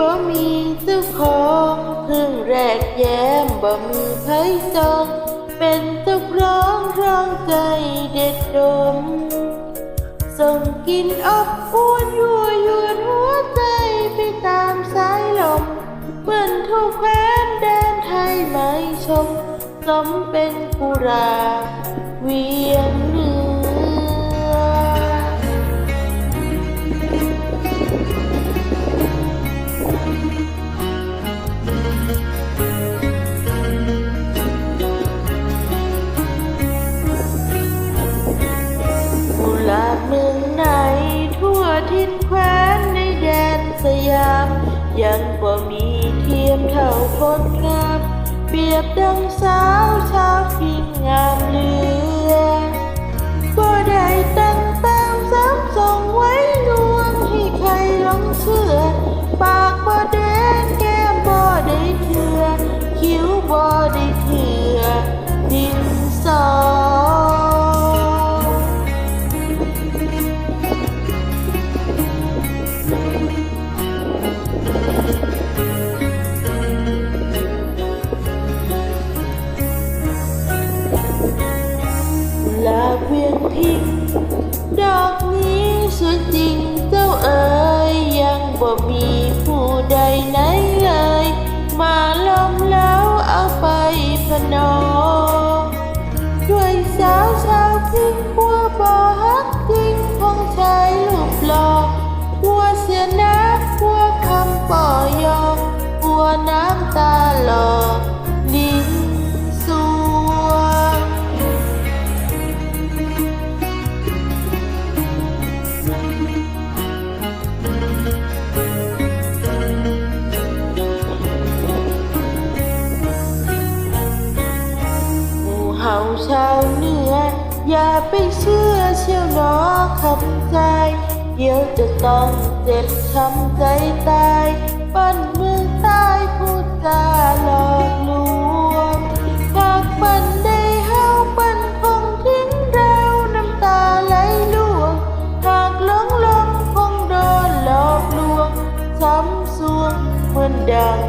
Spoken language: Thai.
บ่มีเจ้าของเพิ่งแรกแย้มบ่มีไผจองเป็นเจ้าร้องร้องใจเด็ดดม ส่งกินอบอวนยั่วยวนหัวใจไปตามสายลมเหมือนทุกแคว้นแดนไทยไม่ชม สมเป็นกุราเวียง คนงาม เปรียบดังสาวชาวพิงงามเลือ พิง ดอกนี้สวยจริงเจ้าเอ๋ยยังบ่มีผู้ใดไหนเลยมาล้อมแล้วเอาไปพนอ เผาชาวเหนือ อย่าไปเชื่อเชี่ยวหนอคำใจ เดี๋ยวจะต้องเจ็บช้ำใจตายปั้นมือตายพูดจาหลอกลวงหากปันได้เฮาปั้นคงทิ้งเราน้ำตาไหลล่วง หากหลงลงคงโดนหลอกลวงช้ำสวงเหมือนดัง